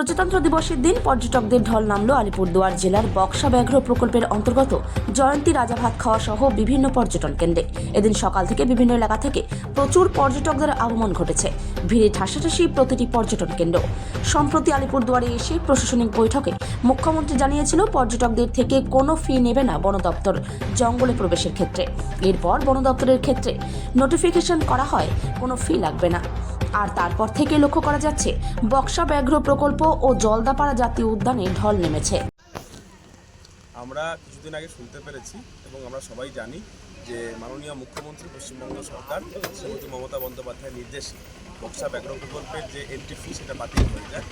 প্রজাতন্ত্র দিবসের দিন পর্যটকদের ঢল নামলো আলিপুরদুয়ার জেলার বক্সা ব্যাঘ্র প্রকল্পের অন্তর্গত জয়ন্তী রাজা ভাত খাওয়া সহ বিভিন্ন পর্যটন কেন্দ্রে। এদিন সকাল থেকে বিভিন্ন এলাকা থেকে প্রচুর পর্যটকদের আগমন ঘটেছে। ভিড়ে ঠাসাঠাসি প্রতিটি পর্যটন কেন্দ্র। সম্প্রতি আলিপুরদুয়ারে এসে প্রশাসনিক বৈঠকে মুখ্যমন্ত্রী জানিয়েছিল, পর্যটকদের থেকে কোনো ফি নেবে না বন দপ্তর জঙ্গলে প্রবেশের ক্ষেত্রে। এরপর বন দপ্তরের ক্ষেত্রে নোটিফিকেশন করা হয়, কোনো ফি লাগবে না। আর তারপর থেকে লক্ষ্য করা যাচ্ছে, বক্সা ব্যাঘ্র প্রকল্প ও জলদাপাড়া জাতীয় উদ্যানে ঢল নেমেছে। আমরা কিছুদিন আগে শুনতে পেরেছি এবং আমরা সবাই জানি যে মাননীয় মুখ্যমন্ত্রী পশ্চিমবঙ্গ সরকার, শ্রীমতী মমতা বন্দ্যোপাধ্যায়ের নির্দেশে বক্সা ব্যাঘ্র প্রকল্পের যে এন্ট্রি ফি সেটা বাতিল হয়ে যায়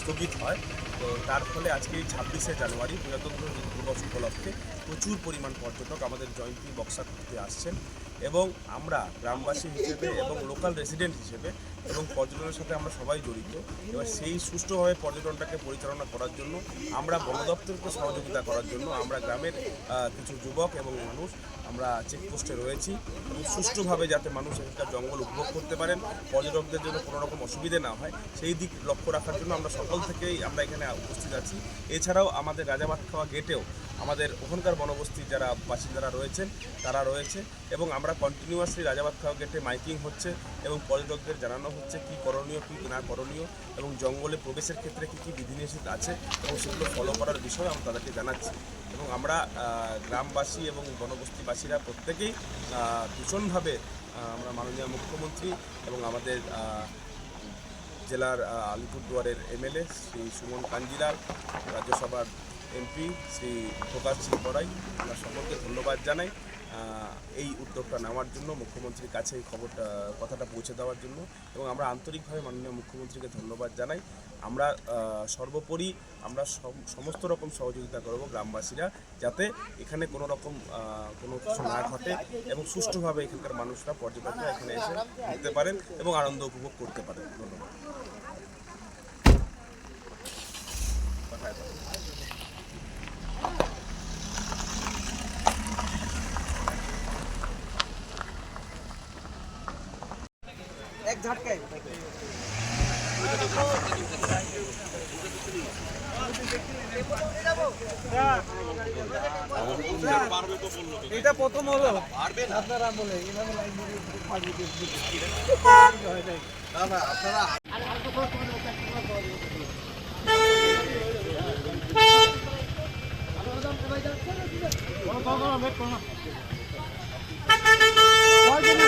স্থগিত হয়। তো তার ফলে আজকে ছাব্বিশে জানুয়ারি প্রজাতন্ত্র দিবস উপলক্ষে প্রচুর পরিমাণ পর্যটক আমাদের জয়ন্তী বক্সা ঘুরতে আসছেন। এবং আমরা গ্রামবাসী হিসেবে এবং লোকাল রেসিডেন্ট হিসেবে এবং পর্যটনের সাথে আমরা সবাই জড়িত। এবার সেই সুষ্ঠুভাবে পর্যটনটাকে পরিচালনা করার জন্য, আমরা বন দপ্তরকে সহযোগিতা করার জন্য আমরা গ্রামের কিছু যুবক এবং মানুষ আমরা চেকপোস্টে রয়েছি এবং সুষ্ঠুভাবে যাতে মানুষ এখানকার জঙ্গল উপভোগ করতে পারেন, পর্যটকদের জন্য কোনো রকম অসুবিধে না হয়, সেই দিক লক্ষ্য রাখার জন্য আমরা সকল থেকেই আমরা এখানে উপস্থিত আছি। এছাড়াও আমাদের রাজাবাদ খাওয়া গেটেও আমাদের ওখানকার বনবস্তির যারা বাসিন্দারা রয়েছেন, তারা রয়েছে এবং আমরা কন্টিনিউয়াসলি রাজাবাদ খাওয়া গেটে মাইকিং হচ্ছে এবং পর্যটকদের জানানো হচ্ছে কি করণীয়, কি না করণীয় এবং জঙ্গলে প্রবেশের ক্ষেত্রে কী কি বিধিনিষেধ আছে এবং সেগুলো ফলো করার বিষয়ে আমরা তাদেরকে জানাচ্ছি। এবং আমরা গ্রামবাসী এবং বনবস্তিবাসীরা প্রত্যেকেই ভীষণভাবে আমরা মাননীয় মুখ্যমন্ত্রী এবং আমাদের জেলার আলিপুরদুয়ারের এমএলএ শ্রী সুমন কাঞ্জিলাল, রাজ্যসভার এমপি, শ্রী প্রকাশ সিং বড়াই আমরা সকলকে ধন্যবাদ জানাই এই উদ্যোগটা নেওয়ার জন্য, মুখ্যমন্ত্রীর কাছে এই খবরটা, কথাটা পৌঁছে দেওয়ার জন্য, এবং আমরা আন্তরিকভাবে মাননীয় মুখ্যমন্ত্রীকে ধন্যবাদ জানাই। আমরা সর্বোপরি আমরা সম- সমস্ত রকম সহযোগিতা করব গ্রামবাসীরা, যাতে এখানে কোনো রকম কোনো কিছু না ঘটে এবং সুষ্ঠুভাবে এখানকার মানুষরা, পর্যটকরা এখানে এসে ঘুরতে পারেন এবং আনন্দ উপভোগ করতে পারেন। ধন্যবাদ। এক ঝটকায় এটা প্রথম হলো আপনারা বলে হয় নাই